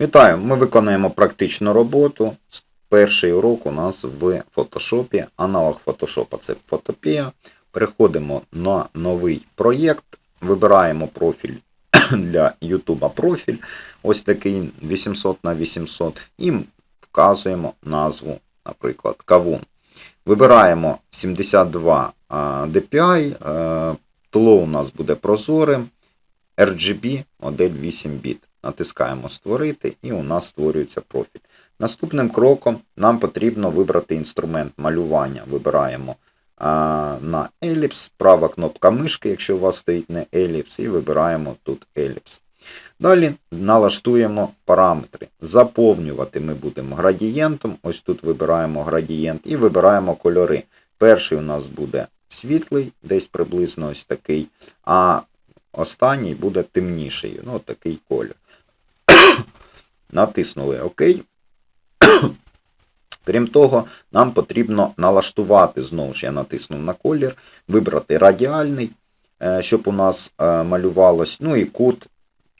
Вітаю! Ми виконуємо практичну роботу. Перший урок у нас в фотошопі. Аналог фотошопа це фотопія. Переходимо на новий проєкт. Вибираємо профіль для YouTube профіль. Ось такий 800 на 800 і вказуємо назву, наприклад, кавун. Вибираємо 72 DPI. Тло у нас буде прозорим. RGB модель 8 біт. Натискаємо Створити і у нас створюється профіль. Наступним кроком нам потрібно вибрати інструмент малювання. Вибираємо а, на еліпс, права кнопка мишки, якщо у вас стоїть не еліпс, і вибираємо тут еліпс. Далі налаштуємо параметри. Заповнювати ми будемо градієнтом. Ось тут вибираємо градієнт і вибираємо кольори. Перший у нас буде світлий, десь приблизно ось такий, а останній буде темніший. Ну, такий колір. Натиснули ОК. Крім того, нам потрібно налаштувати, знову ж я натиснув на колір, вибрати радіальний, е, щоб у нас е, малювалось, ну і кут,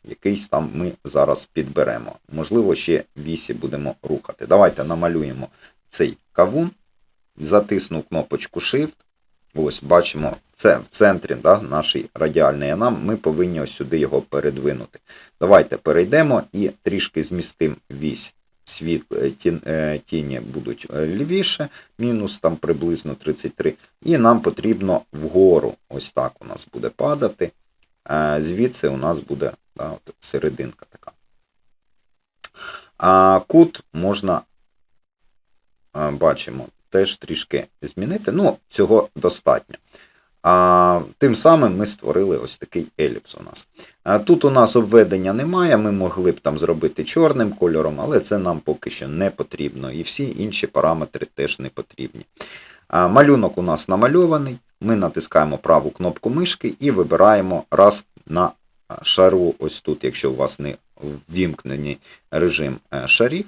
якийсь там ми зараз підберемо. Можливо, ще вісі будемо рухати. Давайте намалюємо цей кавун, затиснув кнопочку Shift. Ось, бачимо, це в центрі да, нашої радіальної, нам ми повинні ось сюди його передвинути. Давайте перейдемо і трішки змістимо вісь світ, тін, е, тіні будуть е, лівіше, мінус там приблизно 33. І нам потрібно вгору, ось так у нас буде падати. Е, Звідси у нас буде да, от серединка така. А кут можна, е, бачимо, теж трішки змінити. Ну, цього достатньо. А, Тим самим ми створили ось такий еліпс у нас. А, Тут у нас обведення немає, ми могли б там зробити чорним кольором, але це нам поки що не потрібно. І всі інші параметри теж не потрібні. А, Малюнок у нас намальований. Ми натискаємо праву кнопку мишки і вибираємо раз на шару, ось тут, якщо у вас не ввімкнений режим е, шарів,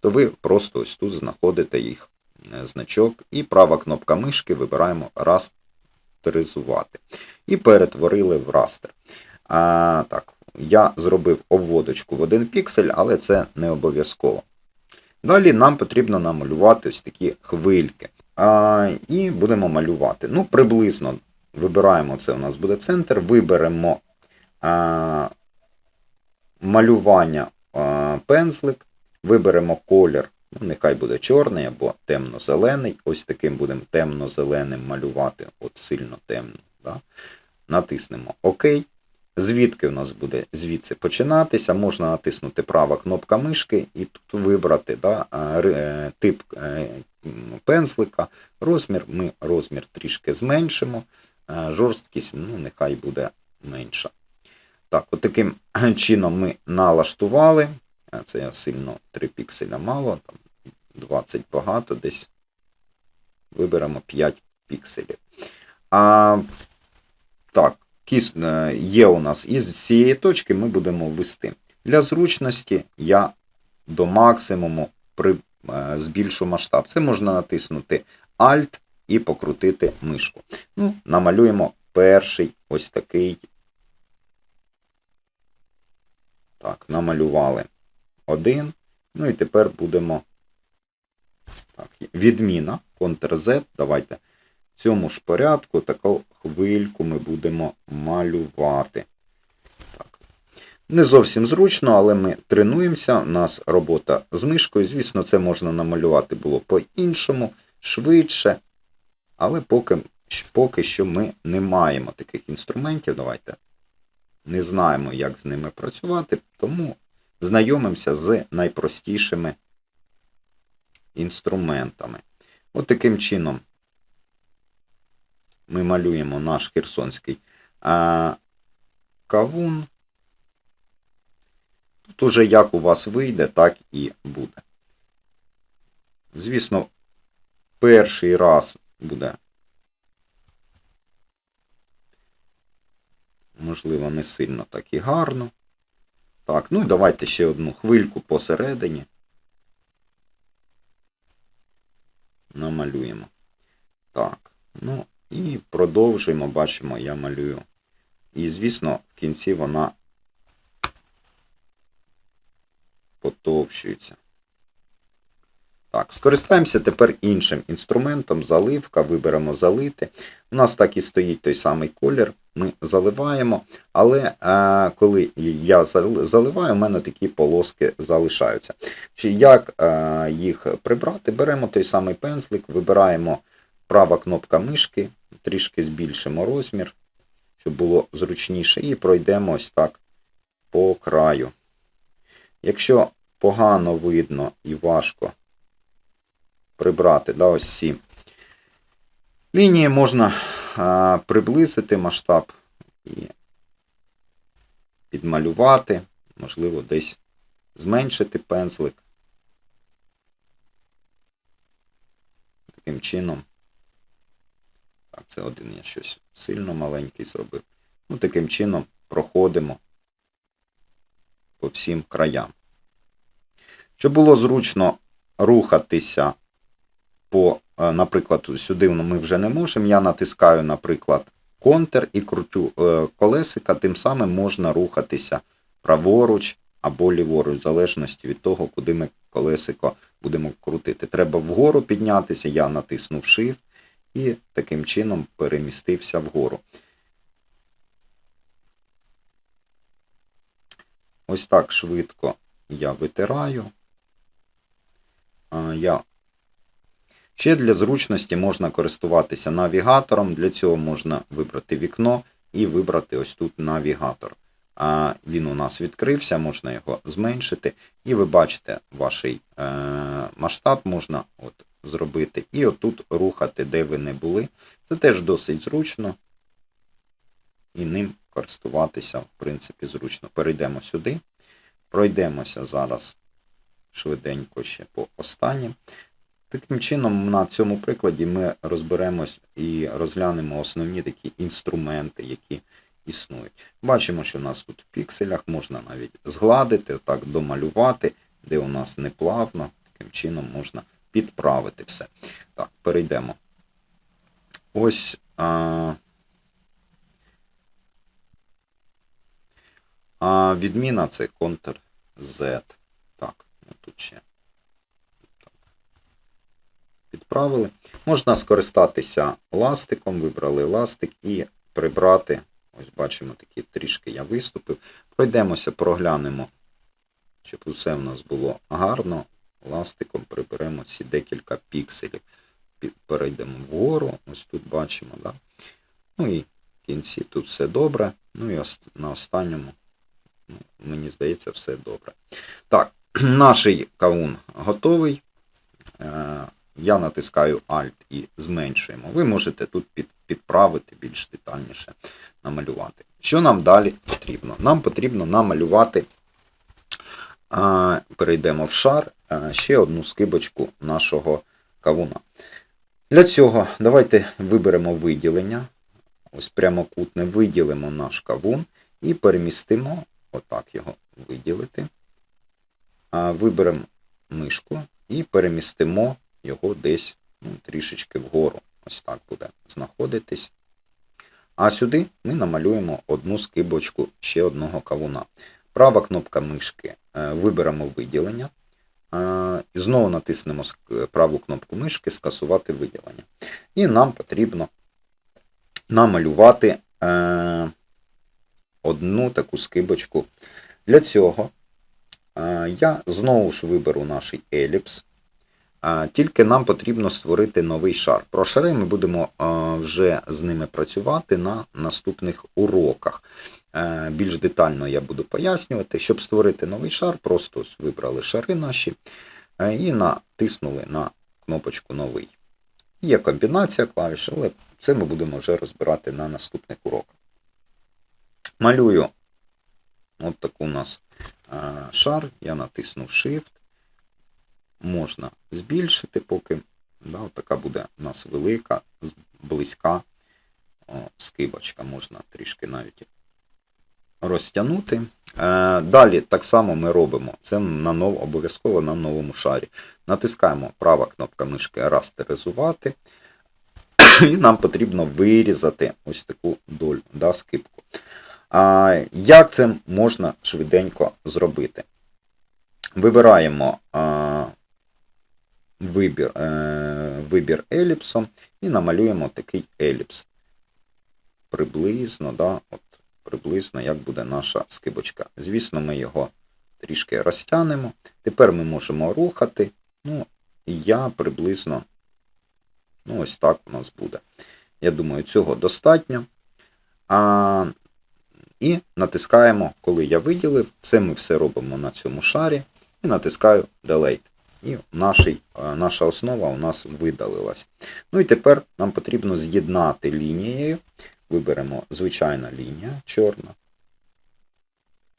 то ви просто ось тут знаходите їх значок, і права кнопка мишки вибираємо растеризувати. І перетворили в растер. А, так, я зробив обводочку в один піксель, але це не обов'язково. Далі нам потрібно намалювати ось такі хвильки. А, І будемо малювати. Ну, приблизно вибираємо це, у нас буде центр, виберемо а, малювання а, пензлик, виберемо колір, нехай буде чорний або темно-зелений. Ось таким будемо темно-зеленим малювати, от сильно темно. Да? Натиснемо ОК. Звідки у нас буде звідси починатися, можна натиснути права кнопка мишки і тут вибрати да, е, тип е, пензлика, розмір, ми розмір трішки зменшимо, е, жорсткість ну, нехай буде менша. Так, от таким чином ми налаштували. Це я сильно 3 пікселя мало, там 20 багато, десь виберемо 5 пікселів. А, Так, кіс є у нас із цієї точки ми будемо ввести. Для зручності я до максимуму при, збільшу масштаб. Це можна натиснути Alt і покрутити мишку. Ну, Намалюємо перший ось такий. Так, намалювали один. Ну і тепер будемо. Так, відміна, Ctrl-Z. Давайте в цьому ж порядку таку хвильку ми будемо малювати. Так. Не зовсім зручно, але ми тренуємося. У нас робота з мишкою. Звісно, це можна намалювати було по-іншому, швидше. Але поки, поки що ми не маємо таких інструментів. Давайте не знаємо, як з ними працювати, тому знайомимося з найпростішими інструментами. От таким чином ми малюємо наш херсонський а, кавун. Тут уже як у вас вийде, так і буде. Звісно, перший раз буде, можливо, не сильно так і гарно. Так, ну і давайте ще одну хвильку посередині. Намалюємо. Так, ну і продовжуємо, бачимо, я малюю. І, звісно, в кінці вона потовщується. Так, скористаємося тепер іншим інструментом, заливка, виберемо залити. У нас так і стоїть той самий колір, ми заливаємо, але е, коли я заливаю, у мене такі полоски залишаються. Чи як е, їх прибрати? Беремо той самий пензлик, вибираємо права кнопка мишки, трішки збільшимо розмір, щоб було зручніше, і пройдемо ось так по краю. Якщо погано видно і важко прибрати да, ось ці лінії, можна приблизити масштаб і підмалювати, можливо, десь зменшити пензлик. Таким чином. Так, це один я щось сильно маленький зробив. Ну, таким чином проходимо по всім краям. Щоб було зручно рухатися по, наприклад, сюди ми вже не можемо. Я натискаю, наприклад, контр і крутю е, колесика, тим самим можна рухатися праворуч або ліворуч, в залежності від того, куди ми колесико будемо крутити. Треба вгору піднятися, я натиснув Shift і таким чином перемістився вгору. Ось так швидко я витираю. Я... Ще для зручності можна користуватися навігатором. Для цього можна вибрати вікно і вибрати ось тут навігатор. А Він у нас відкрився, можна його зменшити. І ви бачите ваш е, масштаб можна от зробити. І отут рухати, де ви не були. Це теж досить зручно. І ним користуватися, в принципі, зручно. Перейдемо сюди. Пройдемося зараз швиденько ще по останнім. Таким чином, на цьому прикладі ми розберемось і розглянемо основні такі інструменти, які існують. Бачимо, що у нас тут в пікселях можна навіть згладити, отак домалювати, де у нас неплавно, таким чином можна підправити все. Так, перейдемо. Ось. А... А відміна це Ctrl Z. Так, ну тут ще. Підправили. Можна скористатися ластиком, вибрали ластик і прибрати. Ось бачимо, такі трішки я виступив. Пройдемося, проглянемо, щоб усе в нас було гарно. Ластиком приберемо ці декілька пікселів. Перейдемо вгору, ось тут бачимо. Да? Ну і в кінці тут все добре. Ну і на останньому Ну, Мені здається, все добре. Так, наш каун готовий. Я натискаю Alt і зменшуємо. Ви можете тут під, підправити більш детальніше намалювати. Що нам далі потрібно? Нам потрібно намалювати, е, перейдемо в шар, е, ще одну скибочку нашого кавуна. Для цього давайте виберемо виділення. Ось прямокутне виділимо наш кавун і перемістимо отак його виділити. А Виберемо мишку і перемістимо його десь ну, трішечки вгору. Ось так буде знаходитись. А сюди ми намалюємо одну скибочку ще одного кавуна. Права кнопка мишки е, виберемо виділення. Е, І знову натиснемо праву кнопку мишки Скасувати виділення. І нам потрібно намалювати е, одну таку скибочку. Для цього е, я знову ж виберу наш еліпс. Тільки нам потрібно створити новий шар. Про шари ми будемо вже з ними працювати на наступних уроках. Е, Більш детально я буду пояснювати. Щоб створити новий шар, просто вибрали шари наші е, і натиснули на кнопочку Новий. Є комбінація клавіш, але це ми будемо вже розбирати на наступних уроках. Малюю от таку у нас е, шар, я натиснув Shift. Можна збільшити, поки да, така буде у нас велика, близька о, скибочка, можна трішки навіть розтягнути. Е, далі так само ми робимо. Це на нов, обов'язково на новому шарі. Натискаємо права кнопка мишки растеризувати. І нам потрібно вирізати ось таку долю, да, скибку. А, як це можна швиденько зробити? Вибираємо вибір, е, вибір еліпсом і намалюємо такий еліпс. Приблизно, да, от, приблизно, як буде наша скибочка. Звісно, ми його трішки розтягнемо. Тепер ми можемо рухати. Ну, і я приблизно, ну, ось так у нас буде. Я думаю, цього достатньо. А, і натискаємо, коли я виділив, це ми все робимо на цьому шарі. І натискаю Delete. І нашій, е, наша основа у нас видалилась. Ну і тепер нам потрібно з'єднати лінією. Виберемо звичайна лінія, чорна.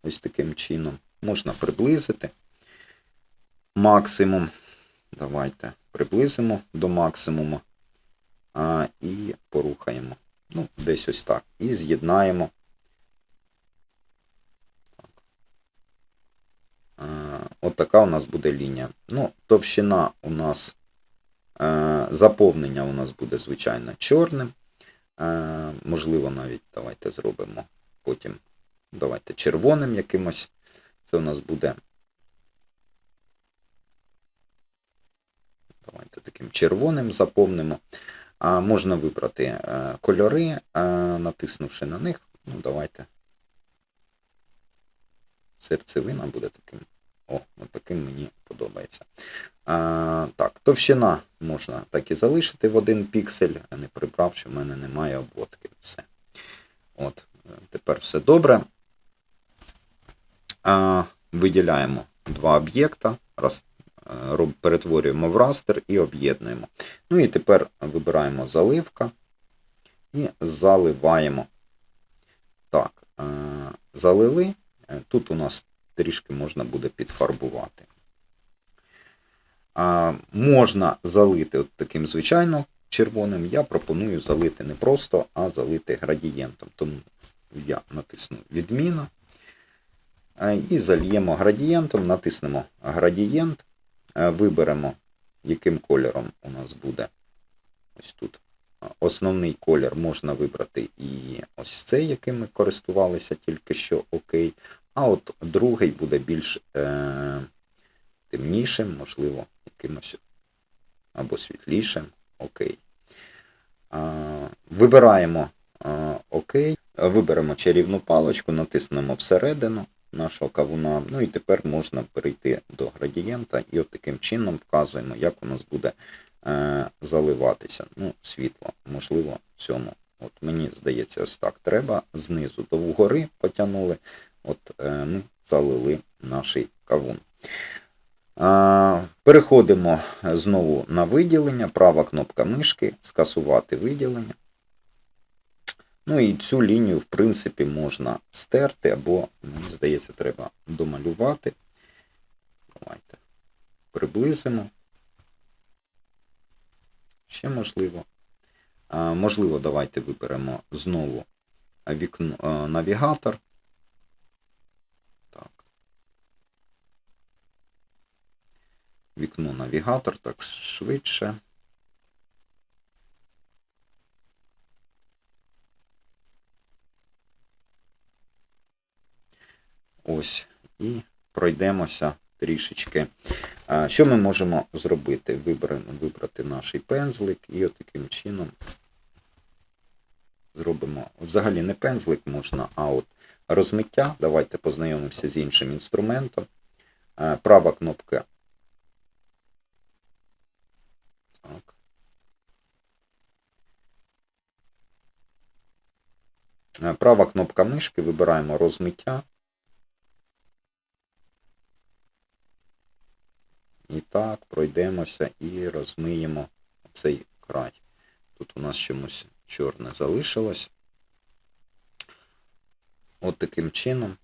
Ось таким чином. Можна приблизити максимум. Давайте приблизимо до максимуму. А, і порухаємо. Ну, десь ось так. І з'єднаємо. Так. Е, От така у нас буде лінія. Ну, товщина у нас, е, заповнення у нас буде, звичайно, чорним. Е, можливо, навіть давайте зробимо потім. Давайте червоним якимось. Це у нас буде. Давайте таким червоним заповнимо. А можна вибрати е, кольори, е, натиснувши на них. Ну, давайте. Серцевина буде таким. О, таким мені подобається. А, так, товщина можна так і залишити в один піксель, а не прибрав, що в мене немає обводки. Все. От, тепер все добре. А, виділяємо два об'єкта, е, перетворюємо в растер і об'єднуємо. Ну і тепер вибираємо заливка і заливаємо. Так, е, залили. Е, Тут у нас трішки можна буде підфарбувати. А, можна залити от таким звичайно червоним. Я пропоную залити не просто, а залити градієнтом. Тому я натисну відміна. І зальємо градієнтом, натиснемо градієнт, виберемо, яким кольором у нас буде. Ось тут. Основний колір можна вибрати і ось цей, яким ми користувалися тільки що окей. А от другий буде більш е, темнішим, можливо, якимось або світлішим. Окей. А, вибираємо а, окей. Виберемо чарівну паличку, натиснемо всередину нашого кавуна. Ну і тепер можна перейти до градієнта і от таким чином вказуємо, як у нас буде е, заливатися. Ну, світло, можливо, цьому. От мені здається, ось так треба. Знизу до вгори потягнули. От е, ми залили наш кавун. Переходимо знову на виділення. Права кнопка мишки, скасувати виділення. Ну і цю лінію, в принципі, можна стерти, або, мені здається, треба домалювати. Давайте приблизимо. Ще можливо. Можливо, давайте виберемо знову вікно, навігатор. Вікно навігатор, так швидше. Ось. І пройдемося трішечки. Що ми можемо зробити? Виберемо, вибрати наш пензлик і от таким чином зробимо. Взагалі не пензлик можна, а от розмиття. Давайте познайомимося з іншим інструментом. Права кнопка. Так. Права кнопка мишки, вибираємо розмиття. І так, пройдемося і розмиємо цей край. Тут у нас чомусь чорне залишилось. От таким чином.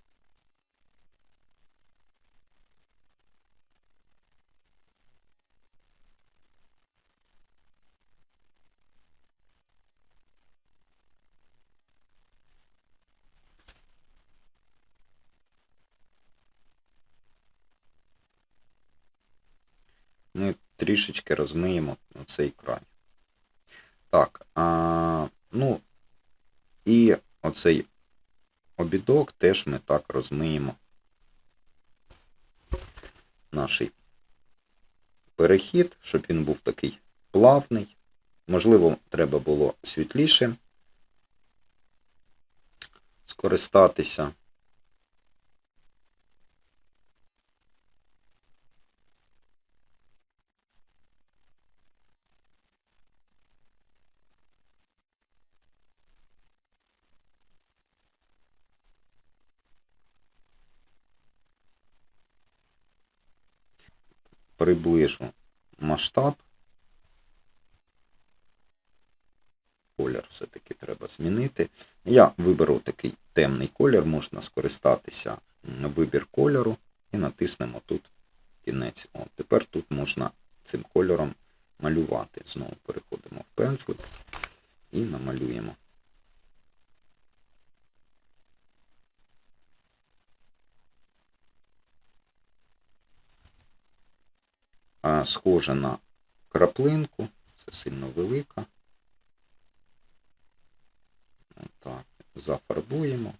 Ми трішечки розмиємо цей край. Так, а, ну, і оцей обідок теж ми так розмиємо. наш перехід, щоб він був такий плавний. Можливо, треба було світліше скористатися. Приближу масштаб. Колір все-таки треба змінити. Я виберу такий темний колір, можна скористатися вибір кольору і натиснемо тут кінець. О, тепер тут можна цим кольором малювати. Знову переходимо в пензлик і намалюємо. А, схоже на краплинку, це сильно велика. Так, зафарбуємо.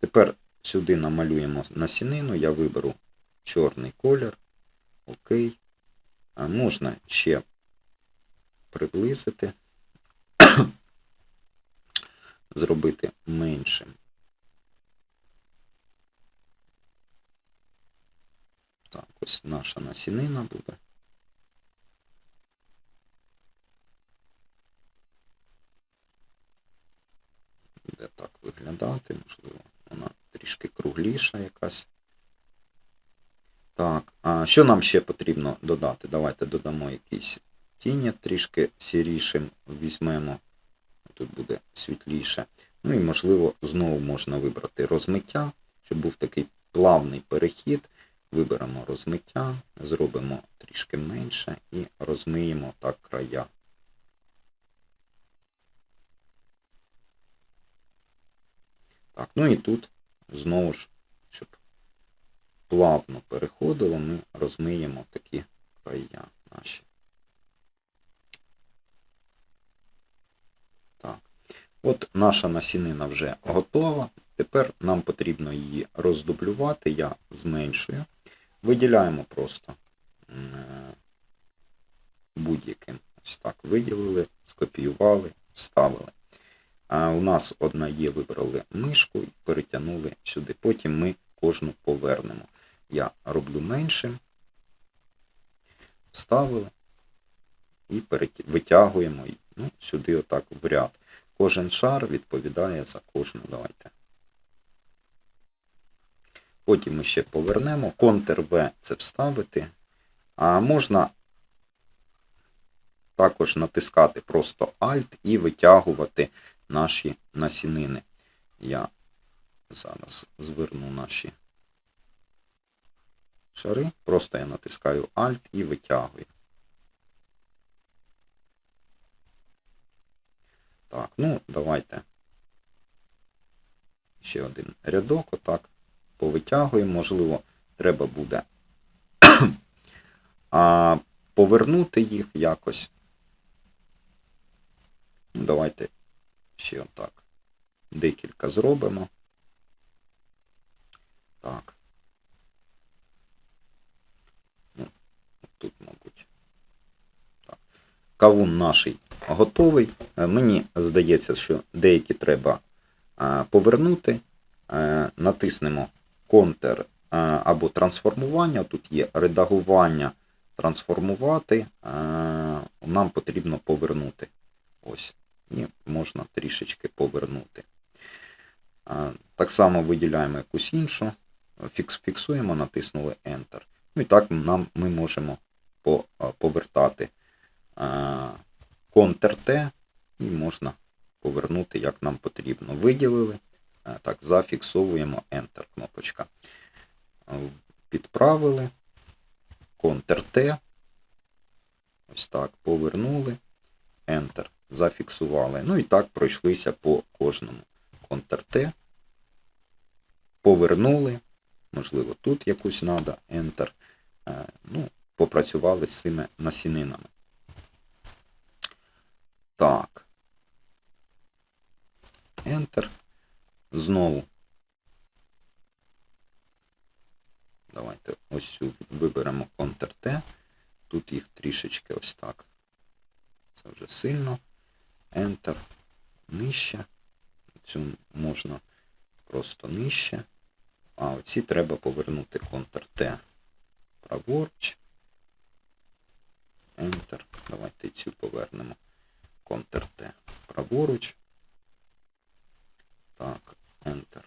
Тепер сюди намалюємо насінину, я виберу чорний колір. Окей. А можна ще приблизити, зробити меншим. Так, ось наша насінина буде. Буде так виглядати, можливо, вона трішки кругліша якась. Так, а що нам ще потрібно додати? Давайте додамо якісь тіні трішки сірішим, візьмемо. Тут буде світліше. Ну і, можливо, знову можна вибрати розмиття, щоб був такий плавний перехід. Виберемо розмиття, зробимо трішки менше і розмиємо так края. Так, ну і тут знову ж, щоб плавно переходило, ми розмиємо такі края наші. Так. От наша насінина вже готова. Тепер нам потрібно її роздублювати. Я зменшую. Виділяємо просто е, будь-яким. Ось так виділили, скопіювали, вставили. А у нас одна є, вибрали мишку і перетягнули сюди. Потім ми кожну повернемо. Я роблю меншим, вставили і витягуємо. Ну, сюди отак в ряд. Кожен шар відповідає за кожну. Давайте. Потім ми ще повернемо. Ctrl-V це вставити. А можна також натискати просто Alt і витягувати наші насінини. Я зараз зверну наші шари. Просто я натискаю Alt і витягую. Так, ну давайте ще один рядок, отак повитягуємо. Можливо, треба буде а, повернути їх якось. Ну, Давайте ще отак. Декілька зробимо. Так. Ну, тут, мабуть. Так. Кавун наш готовий. Е, Мені здається, що деякі треба а, повернути. Е, Натиснемо Ctrl е, або трансформування. Тут є редагування, трансформувати. Е, Нам потрібно повернути. Ось. І можна трішечки повернути. Е, Так само виділяємо якусь іншу, фіксуємо, натиснули Enter. Ну і так нам ми можемо повертати Ctrl-T і можна повернути, як нам потрібно. Виділили. Е, Так, зафіксовуємо Enter кнопочка. Е, Підправили. Ctrl-T. Ось так, повернули. Enter. Зафіксували. Ну і так пройшлися по кожному. Ctrl-T. Повернули. Можливо, тут якусь надо. Enter. Е, Ну, попрацювали з цими насінинами. Так. Enter. Знову Давайте ось цю виберемо Ctrl-T. Тут їх трішечки ось так. Це вже сильно. Enter. Нижче. Цю можна просто нижче. А оці треба повернути Ctrl-T. Праворуч. Enter. Давайте цю повернемо. Ctrl-T. Праворуч. Так, Enter.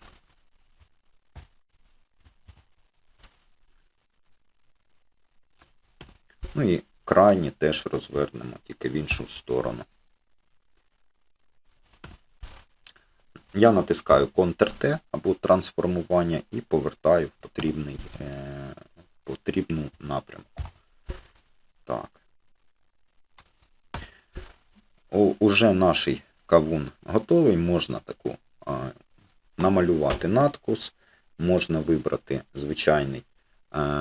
Ну і крайні теж розвернемо, тільки в іншу сторону. Я натискаю Ctrl-T або трансформування і повертаю в потрібний, е, потрібну напрямку. Так. О, уже наш кавун готовий. Можна таку намалювати надкус, можна вибрати звичайний.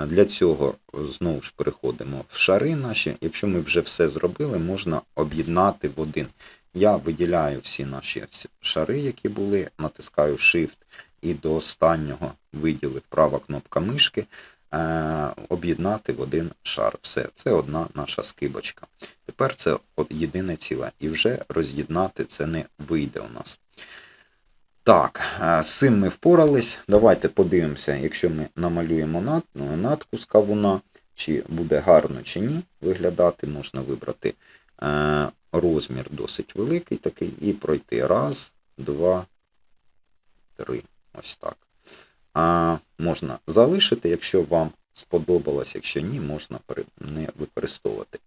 Для цього знову ж переходимо в шари наші. Якщо ми вже все зробили, можна об'єднати в один. Я виділяю всі наші шари, які були, натискаю Shift і до останнього виділив права кнопка мишки, об'єднати в один шар. Все, це одна наша скибочка. Тепер це єдине ціле. І вже роз'єднати це не вийде у нас. Так, з цим ми впорались. Давайте подивимося, якщо ми намалюємо над, ну, надкус кавуна, чи буде гарно чи ні виглядати, можна вибрати е, розмір досить великий такий, і пройти раз, два, три. Ось так. А можна залишити, якщо вам сподобалось, якщо ні, можна не використовувати.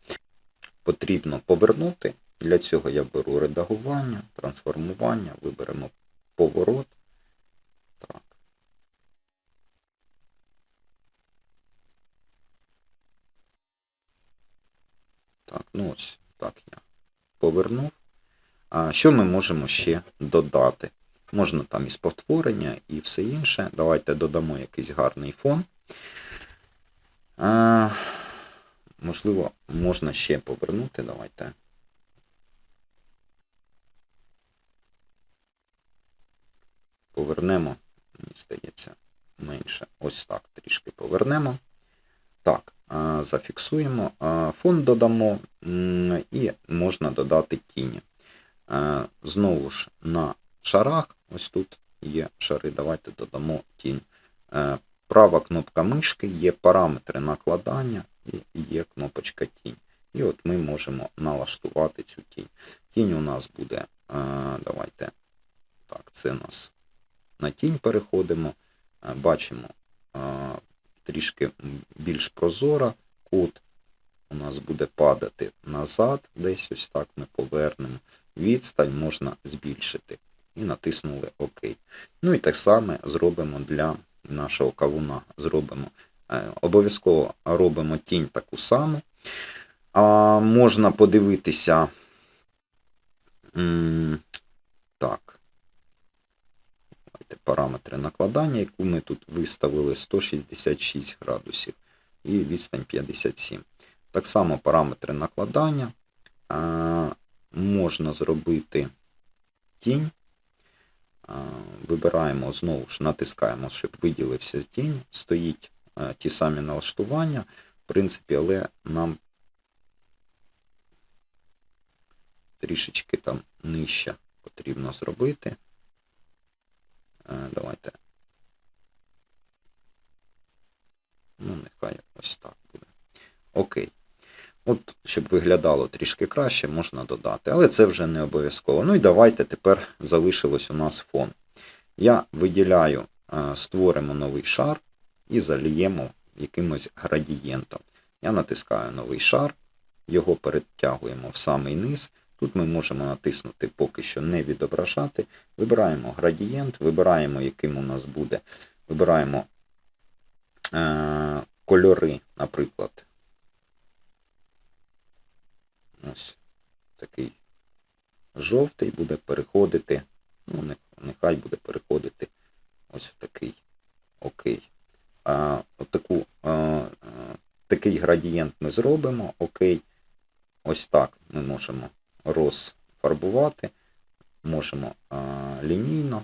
Потрібно повернути. Для цього я беру редагування, трансформування, виберемо поворот. Так. Так, ну ось так я повернув. А що ми можемо ще додати? Можна там і спотворення, і все інше. Давайте додамо якийсь гарний фон. А, можливо, можна ще повернути. Давайте. Повернемо, мені здається, менше. Ось так трішки повернемо. Так, зафіксуємо. Фон додамо і можна додати тіні. Знову ж на шарах, ось тут є шари, давайте додамо тінь. Права кнопка мишки, є параметри накладання і є кнопочка тінь. І от ми можемо налаштувати цю тінь. Тінь у нас буде, давайте, так, це у нас на тінь переходимо. Е, Бачимо е, трішки більш прозора. Кут у нас буде падати назад, десь ось так ми повернемо. Відстань можна збільшити. І натиснули ОК. Ну і так само зробимо для нашого кавуна. Зробимо. е, Обов'язково робимо тінь таку саму. А, можна подивитися. Давайте параметри накладання, яку ми тут виставили 166 градусів і відстань 57. Так само параметри накладання. Можна зробити тінь. Вибираємо знову ж, натискаємо, щоб виділився тінь. Стоїть ті самі налаштування, в принципі, але нам трішечки там нижче потрібно зробити. Давайте. Ну, нехай ось так буде. Окей. От, щоб виглядало трішки краще, можна додати. Але це вже не обов'язково. Ну і давайте тепер залишилось у нас фон. Я виділяю, е, створимо новий шар і заліємо якимось градієнтом. Я натискаю новий шар, його перетягуємо в самий низ. Тут ми можемо натиснути поки що не відображати. Вибираємо градієнт, вибираємо, яким у нас буде. Вибираємо е, кольори, наприклад. Ось такий жовтий буде переходити. Ну, нехай буде переходити ось такий окей. А, отаку, а, а, такий градієнт ми зробимо. Окей. Ось так ми можемо розфарбувати. Можемо а, лінійно.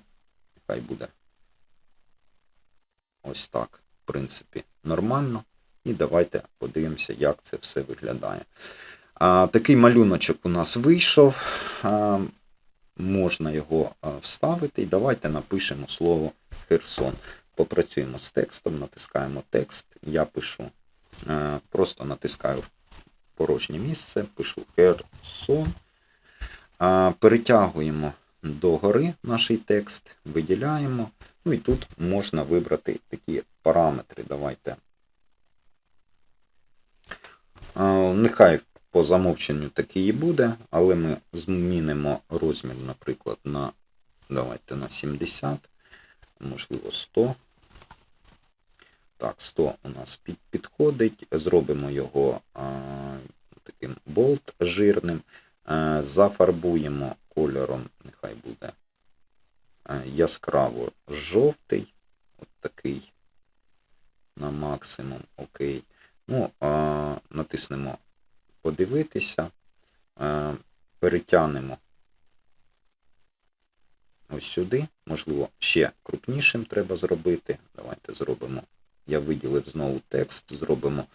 Нехай буде ось так. в принципі, нормально. І давайте подивимося, як це все виглядає. А, такий малюночок у нас вийшов. А, можна його вставити. І давайте напишемо слово Херсон. Попрацюємо з текстом, натискаємо текст. Я пишу, просто натискаю в порожнє місце, пишу Херсон. Перетягуємо догори наш текст, виділяємо. Ну і тут можна вибрати такі параметри. Давайте. Нехай по замовченню такий і буде, але ми змінимо розмір, наприклад, на, давайте на 70, можливо, 100. Так, 100 у нас підходить. Зробимо його а, таким болт жирним. А, зафарбуємо кольором, нехай буде яскраво жовтий. От такий на максимум. Окей. Ну, а, натиснемо подивитися, а, перетягнемо ось сюди. Можливо, ще крупнішим треба зробити. Давайте зробимо. Я виділив знову текст, зробимо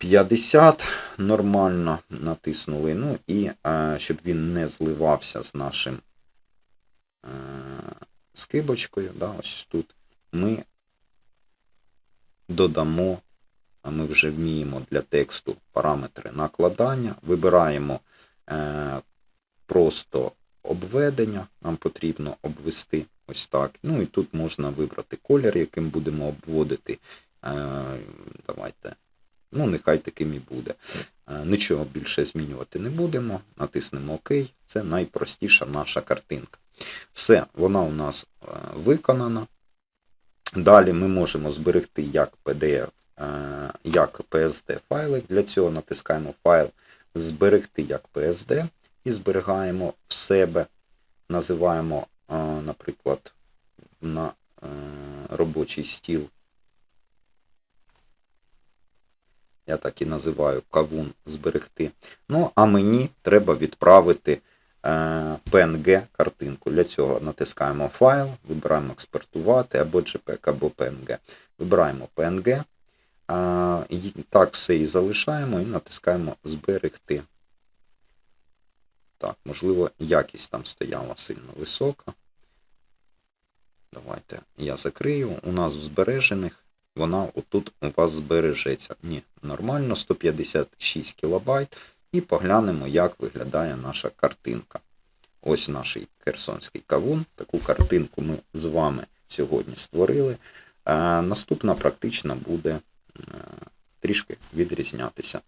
150 нормально натиснули. Ну і а, щоб він не зливався з нашим а, скибочкою, да, ось тут, ми додамо, ми вже вміємо для тексту параметри накладання, вибираємо е, просто обведення, нам потрібно обвести ось так. Ну і тут можна вибрати колір, яким будемо обводити. Е, давайте, ну нехай таким і буде. Е, нічого більше змінювати не будемо. Натиснемо ОК. Це найпростіша наша картинка. Все, вона у нас е, виконана. Далі ми можемо зберегти як PDF, е, як PSD файлик. Для цього натискаємо файл зберегти як PSD і зберігаємо в себе. Називаємо, наприклад, на робочий стіл. Я так і називаю кавун зберегти. Ну, а мені треба відправити е, PNG картинку. Для цього натискаємо файл, вибираємо експортувати або JPEG, або PNG. Вибираємо PNG. І так все і залишаємо і натискаємо зберегти. Так, можливо, якість там стояла сильно висока. Давайте я закрию. У нас в збережених вона отут у вас збережеться. Ні, нормально, 156 кБ. І поглянемо, як виглядає наша картинка. Ось наш херсонський кавун. Таку картинку ми з вами сьогодні створили. А наступна практично буде е, трішки відрізнятися.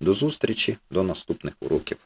До зустрічі, до наступних уроків.